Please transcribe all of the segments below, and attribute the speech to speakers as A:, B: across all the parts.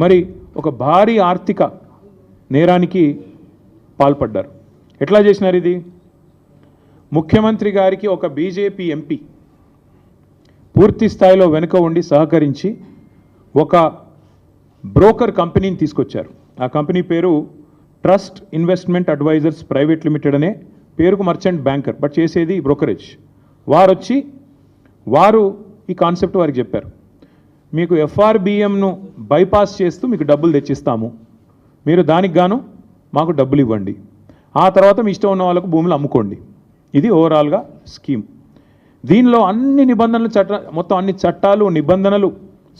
A: మరి ఒక భారీ ఆర్థిక నేరానికి పాల్పడ్డారు. ఎట్లా చేసినారు ఇది? ముఖ్యమంత్రి గారికి ఒక బీజేపీ ఎంపీ పూర్తి స్థాయిలో వెనుక ఉండి సహకరించి ఒక బ్రోకర్ కంపెనీని తీసుకొచ్చారు. ఆ కంపెనీ పేరు Trust investment advisors private limited అనే పేరుకు మర్చెంట్ బ్యాంకర్ బట్ చేసేది బ్రోకరేజ్. వారు వచ్చి వారు ఈ కాన్సెప్ట్ వారికి చెప్పారు. మీకు ఎఫ్ఆర్బిఎంను బైపాస్ చేస్తూ మీకు డబ్బులు తెచ్చిస్తాము. మీరు దానికి గాను మాకు డబ్బులు ఇవ్వండి. ఆ తర్వాత మీ ఇష్టం ఉన్న వాళ్ళకు భూములు అమ్ముకోండి. ఇది ఓవరాల్గా స్కీమ్. దీనిలో అన్ని నిబంధనలు చట్ట మొత్తం అన్ని చట్టాలు నిబంధనలు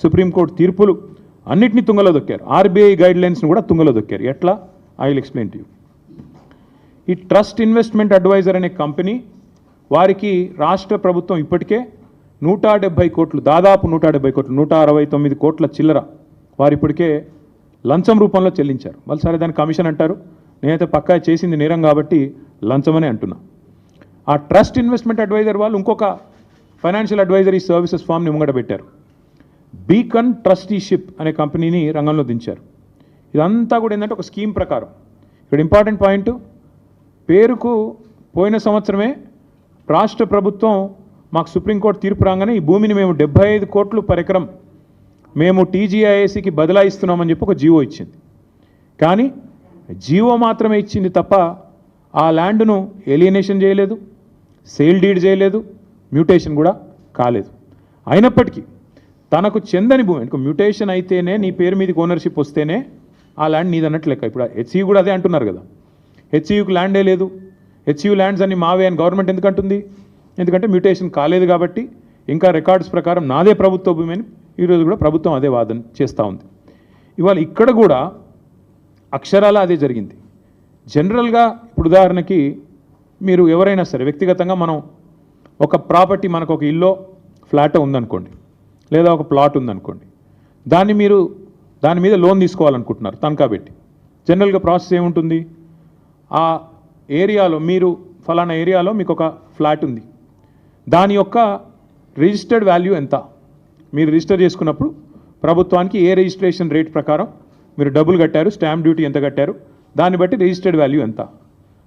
A: సుప్రీంకోర్టు తీర్పులు అన్నిటినీ తుంగలో దొక్కారు. ఆర్బీఐ గైడ్ లైన్స్ని కూడా తుంగలో దొక్కారు. ఎట్లా? I will explain to you. ఈ ట్రస్ట్ ఇన్వెస్ట్మెంట్ అడ్వైజర్ అనే కంపెనీ వారికి రాష్ట్ర ప్రభుత్వం ఇప్పటికే నూట డెబ్బై కోట్లు దాదాపు నూట డెబ్బై కోట్లు నూట అరవై తొమ్మిది కోట్ల చిల్లర వారు ఇప్పటికే లంచం రూపంలో చెల్లించారు. మళ్ళీ సరే దాన్ని కమిషన్ అంటారు. నేనైతే పక్కా చేసింది నేరం కాబట్టి లంచమనే అంటున్నా. ఆ ట్రస్ట్ ఇన్వెస్ట్మెంట్ అడ్వైజర్ వాళ్ళు ఇంకొక ఫైనాన్షియల్ అడ్వైజరీ సర్వీసెస్ ఫామ్ని ముంగట పెట్టారు బీకన్ ట్రస్టీషిప్ అనే కంపెనీని రంగంలో దించారు. ఇదంతా కూడా ఏంటంటే ఒక స్కీమ్ ప్రకారం. ఇక్కడ ఇంపార్టెంట్ పాయింట్ పేరుకు పోయిన సంవత్సరమే రాష్ట్ర ప్రభుత్వం మాకు సుప్రీంకోర్టు తీర్పు రాగానే ఈ భూమిని మేము డెబ్బై ఐదు కోట్లు పరికరం మేము టీజీఐఏసీకి బదలాయిస్తున్నామని చెప్పి ఒక జీవో ఇచ్చింది. కానీ జీవో మాత్రమే ఇచ్చింది తప్ప ఆ ల్యాండ్ను ఎలియనేషన్ చేయలేదు సేల్ డీడ్ చేయలేదు మ్యూటేషన్ కూడా కాలేదు. అయినప్పటికీ తనకు చెందని భూమి ఇంకో మ్యూటేషన్ అయితేనే నీ పేరు మీదకి ఓనర్షిప్ వస్తేనే ఆ ల్యాండ్ నీదన్నట్టు లెక్క. ఇప్పుడు హెచ్యూ కూడా అదే అంటున్నారు కదా. హెచ్యూకి ల్యాండే లేదు. హెచ్యూ ల్యాండ్స్ అన్ని మావే అని గవర్నమెంట్ ఎందుకంటుంది ఎందుకంటే మ్యూటేషన్ కాలేదు కాబట్టి ఇంకా రికార్డ్స్ ప్రకారం నాదే ప్రభుత్వ భూమి అని ఈరోజు కూడా ప్రభుత్వం అదే వాదన చేస్తూ ఉంది. ఇవాళ ఇక్కడ కూడా అక్షరాల అదే జరిగింది. జనరల్గా ఇప్పుడు ఉదాహరణకి మీరు ఎవరైనా సరే వ్యక్తిగతంగా మనం ఒక ప్రాపర్టీ మనకు ఒక ఇల్లో ఫ్లాట్ ఉందనుకోండి లేదా ఒక ప్లాట్ ఉందనుకోండి దాన్ని మీరు దాని మీద లోన్ తీసుకోవాలనుకుంటున్నారు తనఖా పెట్టి. జనరల్గా ప్రాసెస్ ఏముంటుంది? ఆ ఏరియాలో మీరు ఫలానా ఏరియాలో మీకు ఒక ఫ్లాట్ ఉంది. దాని యొక్క రిజిస్టర్డ్ వాల్యూ ఎంత? మీరు రిజిస్టర్ చేసుకున్నప్పుడు ప్రభుత్వానికి ఏ రిజిస్ట్రేషన్ రేట్ ప్రకారం మీరు డబ్బులు కట్టారు స్టాంప్ డ్యూటీ ఎంత కట్టారు దాన్ని బట్టి రిజిస్టర్డ్ వాల్యూ ఎంత?